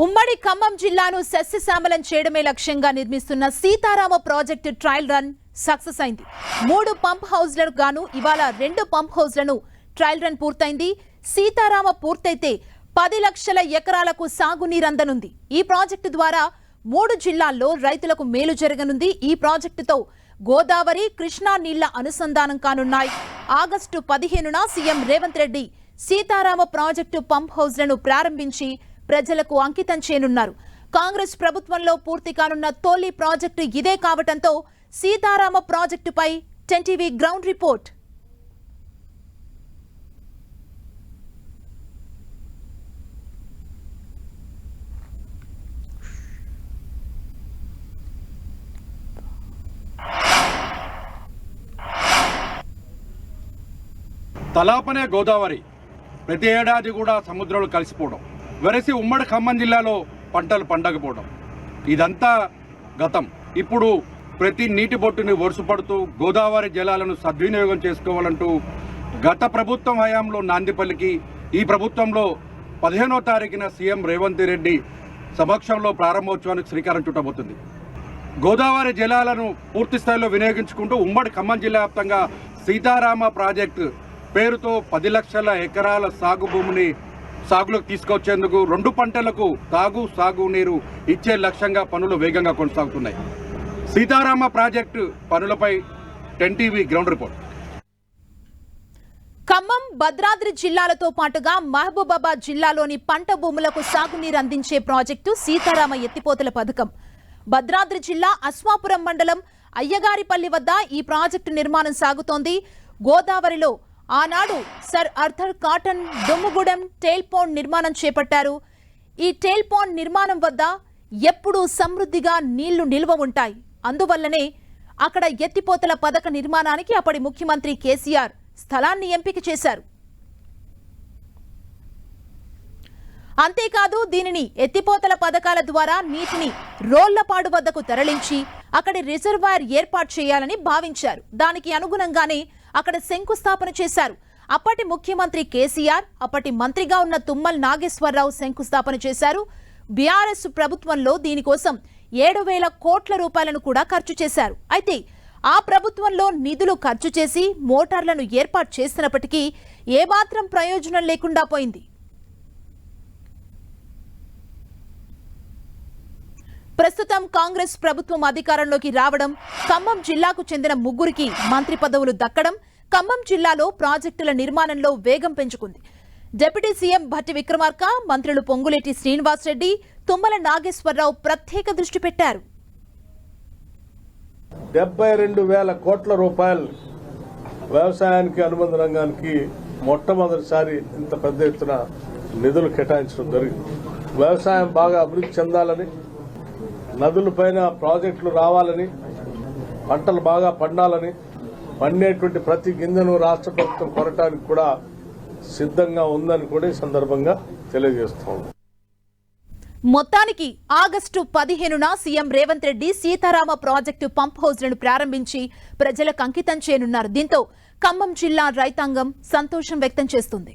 ఉమ్మడి ఖమ్మం జిల్లాను సస్యశ్యామలం చేయడమే లక్ష్యంగా నిర్మిస్తున్న Sitarama project trial run success అయింది. మూడు పంప్ హౌజ్లకు గాను ఇవాళ రెండు పంప్ హౌజ్లను ట్రయల్ రన్ పూర్తయింది. సీతారామ పూర్తయితే పది లక్షల ఎకరాలకు సాగునీరందనుంది ఈ ప్రాజెక్టు ద్వారా మూడు జిల్లాల్లో రైతులకు మేలు జరగనుంది. ఈ ప్రాజెక్టుతో గోదావరి కృష్ణా నీళ్ళ అనుసంధానం కానున్నాయి. ఆగస్టు పదిహేనున CM Revanth Reddy Sitarama project pump హౌజ్లను ప్రారంభించి ప్రజలకు అంకితం చేయనున్నారు. కాంగ్రెస్ ప్రభుత్వంలో పూర్తి కానున్న తోలి ప్రాజెక్టు ఇదే కావటంతో సీతారామ ప్రాజెక్టుపై టెన్టీవీ గ్రౌండ్ రిపోర్ట్. తలాపనే గోదావరి. ప్రతి ఏడాది కూడా సముద్రంలో కలిసిపోవడం. వెరసి ఉమ్మడి ఖమ్మం జిల్లాలో పంటలు పండకపోవడం. ఇదంతా గతం. ఇప్పుడు ప్రతి నీటి బొట్టుని వరుసపడుతూ గోదావరి జలాలను సద్వినియోగం చేసుకోవాలంటూ గత ప్రభుత్వం హయాంలో నాందిపల్లికి ఈ ప్రభుత్వంలో పదిహేనో తారీఖున సీఎం రేవంత్ రెడ్డి సమక్షంలో ప్రారంభోత్సవానికి శ్రీకారం చుట్టబోతుంది. గోదావరి జలాలను పూర్తి స్థాయిలో వినియోగించుకుంటూ ఉమ్మడి ఖమ్మం జిల్లా వ్యాప్తంగా సీతారామ ప్రాజెక్టు పేరుతో పది లక్షల ఎకరాల సాగు భూమిని సాగులోకి తీసుకొచ్చేందుకు రెండు పంటలకు తాగు సాగునీరు ఇచ్చే లక్ష్యంగా పనులు వేగంగా కొనసాగుతున్నాయి. సీతారామ ప్రాజెక్టు పనులపై ten TV ground report. Khammam Bhadradri జిల్లాలతో పాటుగా మహబూబాబాద్ జిల్లాలోని పంట భూములకు సాగునీరు అందించే ప్రాజెక్టు సీతారామ ఎత్తిపోతల పథకం. భద్రాద్రి జిల్లా అస్వాపురం మండలం అయ్యగారిపల్లి వద్ద ఈ ప్రాజెక్టు నిర్మాణం సాగుతోంది. గోదావరిలో ఆనాడు sir Arthur Cotton Dummugudem tail pond నిర్మాణం చేపట్టారు. ఈ టేల్పోన్ నిర్మాణం వద్ద ఎప్పుడూ సమృద్ధిగా నీళ్ళు నిల్వ ఉంటాయి. అందువల్లనే అక్కడ ఎత్తిపోతల పథక నిర్మాణానికి అప్పటి ముఖ్యమంత్రి కేసీఆర్ స్థలాన్ని ఎంపిక చేశారు. అంతేకాదు దీనిని ఎత్తిపోతల పథకాల ద్వారా నీటిని రోళ్ళపాడు వద్దకు తరలించి అక్కడి రిజర్వాయర్ ఏర్పాటు చేయాలని భావించారు. దానికి అనుగుణంగానే అక్కడ శంకుస్థాపన చేశారు. అప్పటి ముఖ్యమంత్రి కేసీఆర్ అప్పటి మంత్రిగా ఉన్న తుమ్మల్ నాగేశ్వరరావు శంకుస్థాపన చేశారు. బీఆర్ఎస్ ప్రభుత్వంలో దీనికోసం ఏడు వేల కోట్ల రూపాయలను కూడా ఖర్చు చేశారు. అయితే ఆ ప్రభుత్వంలో నిధులు ఖర్చు చేసి మోటార్లను ఏర్పాటు చేసినప్పటికీ ఏమాత్రం ప్రయోజనం లేకుండా పోయింది. ప్రస్తుతం కాంగ్రెస్ ప్రభుత్వం అధికారంలోకి రావడం ఖమ్మం జిల్లాకు చెందిన ముగ్గురికి మంత్రి పదవులు దక్కడం ఖమ్మం జిల్లాలో ప్రాజెక్టుల నిర్మాణంలో వేగం పెంచుకుంది. డిప్యూటీ సీఎం భట్టి విక్రమార్క మంత్రులు పొంగులేటి శ్రీనివాసరెడ్డి తుమ్మల నాగేశ్వరరావు ప్రత్యేక దృష్టి పెట్టారు. డెబ్బై రెండు వేల కోట్ల రూపాయలు వ్యవసాయానికి అనుబంధ రంగానికి మొట్టమొదటిసారి ఇంత పెద్ద ఎత్తున నిధులు కేటాయించడం జరిగింది. వ్యవసాయం బాగా అభివృద్ధి చెందాలని నదులపైన ప్రాజెక్టులు రావాలని పంటలు బాగా పండాలని పండేటువంటి ప్రతి గింజను రాష్ట్ర ప్రభుత్వం కొనటానికి కూడా సిద్ధంగా ఉందని కూడా ఈ సందర్భంగా తెలియజేస్తాం మొత్తానికి ఆగస్టు పదిహేనున CM Revanth Reddy Sitarama project pump హౌజ్లను ప్రారంభించి ప్రజలకు అంకితం చేయనున్నారు. దీంతో ఖమ్మం జిల్లా రైతాంగం సంతోషం వ్యక్తం చేస్తుంది.